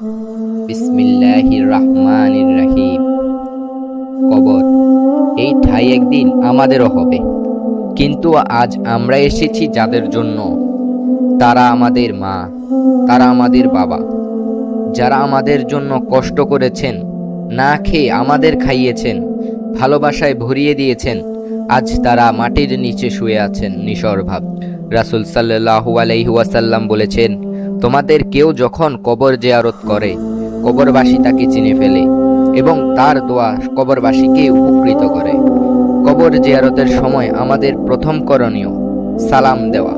বিসমিল্লাহির রহিম কবর, এই ঠাই একদিন আমাদেরও হবে। কিন্তু আজ আমরা এসেছি যাদের জন্য। তারা আমাদের মা, তারা আমাদের বাবা। যারা আমাদের জন্য কষ্ট করেছেন, না খেয়ে আমাদের খাইয়েছেন, ভালোবাসায় ভরিয়ে দিয়েছেন, আজ তারা মাটির নিচে শুয়ে আছেন নিসর্ভাব রাসুল সাল্লাহু আলাইহি ওয়াসাল্লাম বলেছেন তোমাদের কেউ যখন কবর জিয়ারত করে, কবরবাসী তাকে চিনে ফেলে এবং তার দোয়া কবরবাসীকে উপকৃত করে। কবর জিয়ারতের সময় আমাদের প্রথম করণীয় সালাম দেওয়া।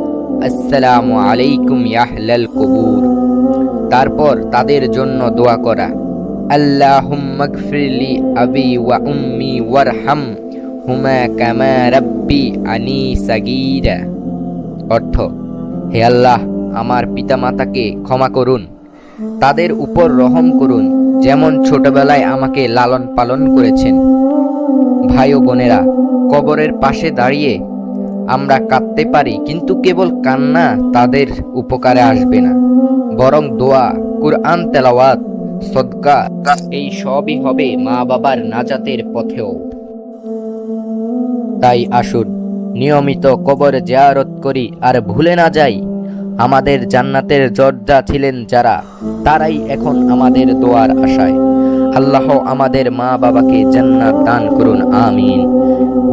আসসালামু আলাইকুম ইয়াহলাল কবুর। তারপর তাদের জন্য দোয়া করা। আল্লাহুম্মাগফিরলি আবি ওয়া উম্মি ওয়ারহাম হুমা কামা রাব্বি আনি সাগীরা। অর্থ, হে আল্লাহ আমার পিতামাতাকে ক্ষমা করুন। তাদের উপর রহম করুন, যেমন ছোটবেলায় আমাকে লালন পালন করেছেন। ভাই ও বোনেরা, কবরের পাশে দাঁড়িয়ে আমরা কাঁদতে পারি, কিন্তু কেবল কান্না তাদের উপকারে আসবে না। বরং দোয়া, কুরআন, তেলাওয়াত, সদকা, এই সবই হবে মা বাবার নাজাতের পথেও। তাই আসুন, নিয়মিত কবর জিয়ারত করি, আর ভুলে না যাই আমাদের জান্নাতের জর্জা ছিলেন যারা, তারাই এখন আমাদের দোয়ার আশায়। আল্লাহ আমাদের মা বাবাকে জান্নাত দান করুন, আমিন।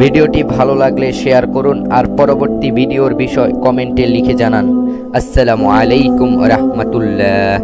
ভিডিওটি ভালো লাগলে শেয়ার করুন আর পরবর্তী ভিডিওর বিষয় কমেন্টে লিখে জানান। আসসালামু আলাইকুম রহমতুল্লাহ।